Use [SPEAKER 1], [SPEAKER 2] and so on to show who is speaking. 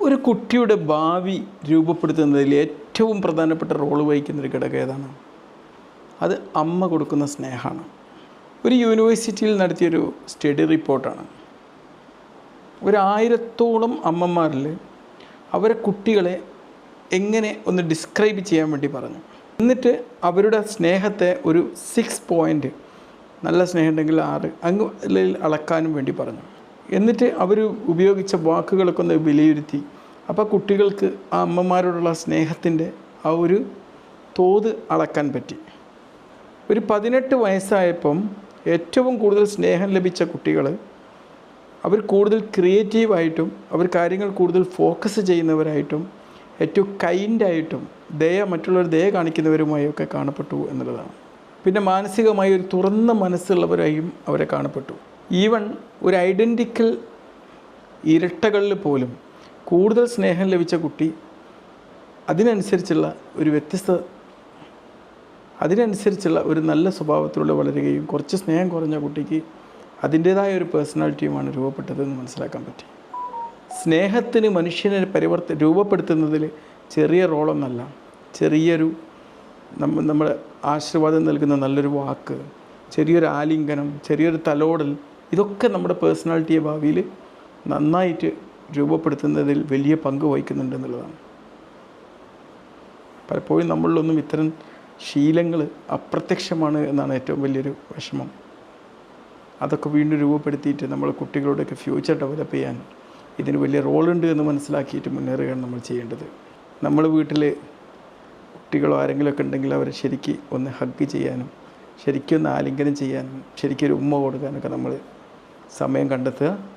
[SPEAKER 1] ഒരു കുട്ടിയുടെ ഭാവി രൂപപ്പെടുത്തുന്നതിൽ ഏറ്റവും പ്രധാനപ്പെട്ട റോൾ വഹിക്കുന്ന ഒരു ഘടകം ഏതാണ്? അത് അമ്മ കൊടുക്കുന്ന സ്നേഹമാണ്. ഒരു യൂണിവേഴ്സിറ്റിയിൽ നടത്തിയൊരു സ്റ്റഡി റിപ്പോർട്ടാണ് ഒരായിരത്തോളം അമ്മമാരിൽ അവരെ കുട്ടികളെ എങ്ങനെ ഒന്ന് ഡിസ്ക്രൈബ് ചെയ്യാൻ വേണ്ടി പറഞ്ഞു. എന്നിട്ട് അവരുടെ സ്നേഹത്തെ ഒരു സിക്സ് പോയിന്റ് നല്ല സ്നേഹമുണ്ടെങ്കിൽ ആറ് അങ്ങ് അളക്കാനും വേണ്ടി പറഞ്ഞു. എന്നിട്ട് അവർ ഉപയോഗിച്ച വാക്കുകളൊക്കെ ഒന്ന് വിലയിരുത്തി. അപ്പോൾ കുട്ടികൾക്ക് ആ അമ്മമാരോടുള്ള സ്നേഹത്തിന്റെ ആ ഒരു തോത് അളക്കാൻ പറ്റി. ഒരു പതിനെട്ട് വയസ്സായപ്പം ഏറ്റവും കൂടുതൽ സ്നേഹം ലഭിച്ച കുട്ടികൾ അവർ കൂടുതൽ ക്രിയേറ്റീവായിട്ടും അവർ കാര്യങ്ങൾ കൂടുതൽ ഫോക്കസ് ചെയ്യുന്നവരായിട്ടും ഏറ്റവും കൈൻഡായിട്ടും ദയ മറ്റുള്ളവർ ദയ കാണിക്കുന്നവരുമായൊക്കെ കാണപ്പെട്ടു എന്നുള്ളതാണ്. പിന്നെ മാനസികമായി ഒരു തുറന്ന മനസ്സുള്ളവരായും അവരെ കാണപ്പെട്ടു. ഈവൻ ഒരു ഐഡന്റിക്കൽ ഇരട്ടകളിൽ പോലും കൂടുതൽ സ്നേഹം ലഭിച്ച കുട്ടി അതിനനുസരിച്ചുള്ള ഒരു വ്യത്യസ്ത അതിനനുസരിച്ചുള്ള ഒരു നല്ല സ്വഭാവത്തിലൂടെ വളരുകയും കുറച്ച് സ്നേഹം കുറഞ്ഞ കുട്ടിക്ക് അതിന്റേതായ ഒരു പേഴ്സണാലിറ്റിയുമാണ് രൂപപ്പെട്ടതെന്ന് മനസ്സിലാക്കാൻ പറ്റി. സ്നേഹത്തിന് മനുഷ്യനെ പരിവർത്ത രൂപപ്പെടുത്തുന്നതിൽ ചെറിയ റോളൊന്നല്ല. ചെറിയൊരു നമ്മൾ നമ്മുടെ ആശീർവാദം നൽകുന്ന നല്ലൊരു വാക്ക് ചെറിയൊരു ആലിംഗനം ചെറിയൊരു തലോടൽ ഇതൊക്കെ നമ്മുടെ പേഴ്സണാലിറ്റിയെ ഭാവിയിൽ നന്നായിട്ട് രൂപപ്പെടുത്തുന്നതിൽ വലിയ പങ്ക് വഹിക്കുന്നുണ്ടെന്നുള്ളതാണ് പലപ്പോഴും നമ്മളിലൊന്നും ഇത്തരം ശീലങ്ങൾ അപ്രത്യക്ഷമാണ് എന്നാണ് ഏറ്റവും വലിയൊരു വിഷമം. അതൊക്കെ വീണ്ടും രൂപപ്പെടുത്തിയിട്ട് നമ്മൾ കുട്ടികളുടെയൊക്കെ ഫ്യൂച്ചർ ഡെവലപ്പ് ചെയ്യാൻ ഇതിന് വലിയ റോളുണ്ട് എന്ന് മനസ്സിലാക്കിയിട്ട് മുന്നേറുകയാണ് നമ്മൾ ചെയ്യേണ്ടത്. നമ്മൾ വീട്ടിൽ കുട്ടികളോ ആരെങ്കിലുമൊക്കെ ഉണ്ടെങ്കിൽ അവരെ ശരിക്കും ഒന്ന് ഹഗ് ചെയ്യാനും ശരിക്കും ഒന്ന് ആലിംഗനം ചെയ്യാനും ശരിക്കും ഒരു ഉമ്മ കൊടുക്കാനൊക്കെ നമ്മൾ സമയം കണ്ടെത്തുക.